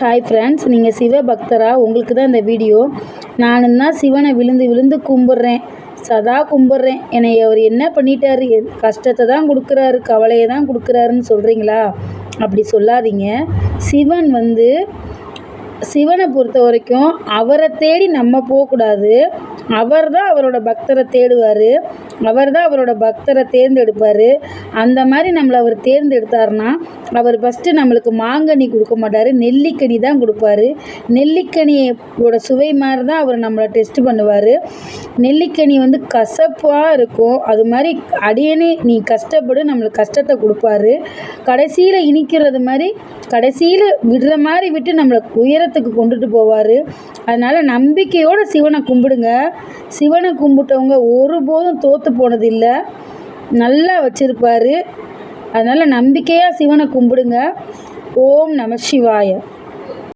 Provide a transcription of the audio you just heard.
Hi friends நீங்கள் சிவ பக்தரா உங்களுக்கு தான் இந்த வீடியோ நானும் தான் சிவனை விழுந்து விழுந்து கும்பிட்றேன். சதா கும்பிட்றேன். என்னை அவர் என்ன பண்ணிட்டாரு? கஷ்டத்தை தான் கொடுக்குறாரு கவலையை தான் கொடுக்குறாருன்னு சொல்கிறீங்களா அப்படி சொல்லாதீங்க. சிவன் வந்து சிவனை பொறுத்த வரைக்கும் அவரை தேடி நம்ம போகக்கூடாது. அவர் தான் அவரோட பக்தரை தேடுவார். அவர் தான் அவரோட பக்தரை தேர்ந்தெடுப்பார். அந்த மாதிரி நம்மளை அவர் தேர்ந்தெடுத்தாருன்னா அவர் ஃபஸ்ட்டு நம்மளுக்கு மாங்கனி கொடுக்க மாட்டார் நெல்லிக்கனி தான் கொடுப்பாரு. நெல்லிக்கனியோட சுவை மாதிரி தான் அவர் நம்மளை டெஸ்ட் பண்ணுவார். நெல்லிக்கனி வந்து கசப்பாக இருக்கும். அது மாதிரி அடியனே நீ கஷ்டப்படு நம்மளுக்கு கஷ்டத்தை கொடுப்பாரு. கடைசியில் இனிக்கிறது மாதிரி கடைசியில் விடுற மாதிரி விட்டு நம்மளை உயரத்துக்கு கொண்டுட்டு போவார். அதனால் நம்பிக்கையோடு சிவனை கும்பிடுங்க. சிவனை கும்பிட்டவங்க ஒருபோதும் தோற்று போனதில்லை. நல்லா வச்சுருப்பார். அதனால் நம்பிக்கையாக சிவனை கும்பிடுங்க. ஓம் நம சிவாய.